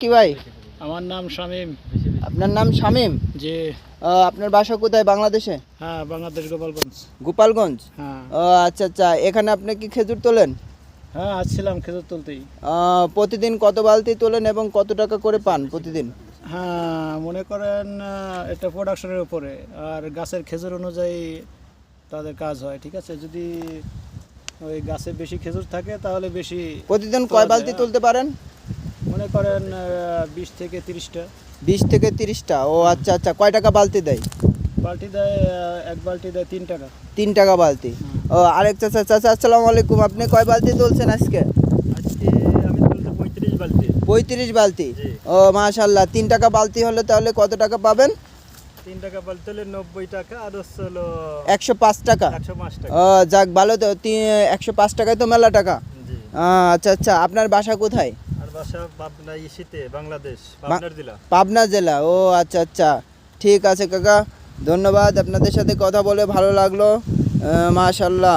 কি ভাই? আমার নাম শামীম। আপনার নাম শামীম? আহ, আপনার বাসা কোথায় বাংলাদেশে? হ্যাঁ বাংলাদেশ গোপালগঞ্জ। গোপালগঞ্জ? হ্যাঁ। ও আচ্ছা আচ্ছা। এখানে আপনি কি খেজুর তোলেন? হ্যাঁ আসছিলাম খেজুর তুলতেই। প্রতিদিন কত বালতি তোলেন এবং কত টাকা করে পান প্রতিদিন? হ্যাঁ মনে করেন এটা প্রোডাকশনের উপরে। আর গাছের খেজুর অনুযায়ী তাদের কাজ হয় ঠিক আছে? যদি ওই গাছে বেশি খেজুর থাকে তাহলে বেশি প্রতিদিন কয় বালতি। তুলতে পারেন? মনে করেন বিশ থেকে তিরিশটা। বিশ থেকে তিরিশটা? ও আচ্ছা আচ্ছা। কয় টাকা বালতি দেয়? বালতি দেয় এক বালতি দেয় তিন টাকা। তিন টাকা বালতি। ও আরেক চাচা চাচা আসসালামু আলাইকুম। আপনি কয় বালতি তুলছেন আজকে? আজকে আমি তুলতে পঁয়ত্রিশ বালতি। পঁয়ত্রিশ বালতি? ও মাশাল্লাহ তিন টাকা বালতি হলে তাহলে কত টাকা পাবেন? তিন টাকা বালতি হলে নব্বই টাকা আর হলো একশো পাঁচ টাকা? একশো পাঁচ টাকা। ও যাক ভালো তো। একশো পাঁচ টাকায় তো মেলা টাকা। আচ্ছা আচ্ছা। আপনার বাসা কোথায়? বাসা পাবনা ইসিতে বাংলাদেশ পাবনার জেলা। পাবনা জেলা ও আচ্ছা আচ্ছা। ঠিক আছে কাকা। ধন্যবাদ। আপনাদের সাথে কথা বলে ভালো লাগল। মাশাল্লাহ।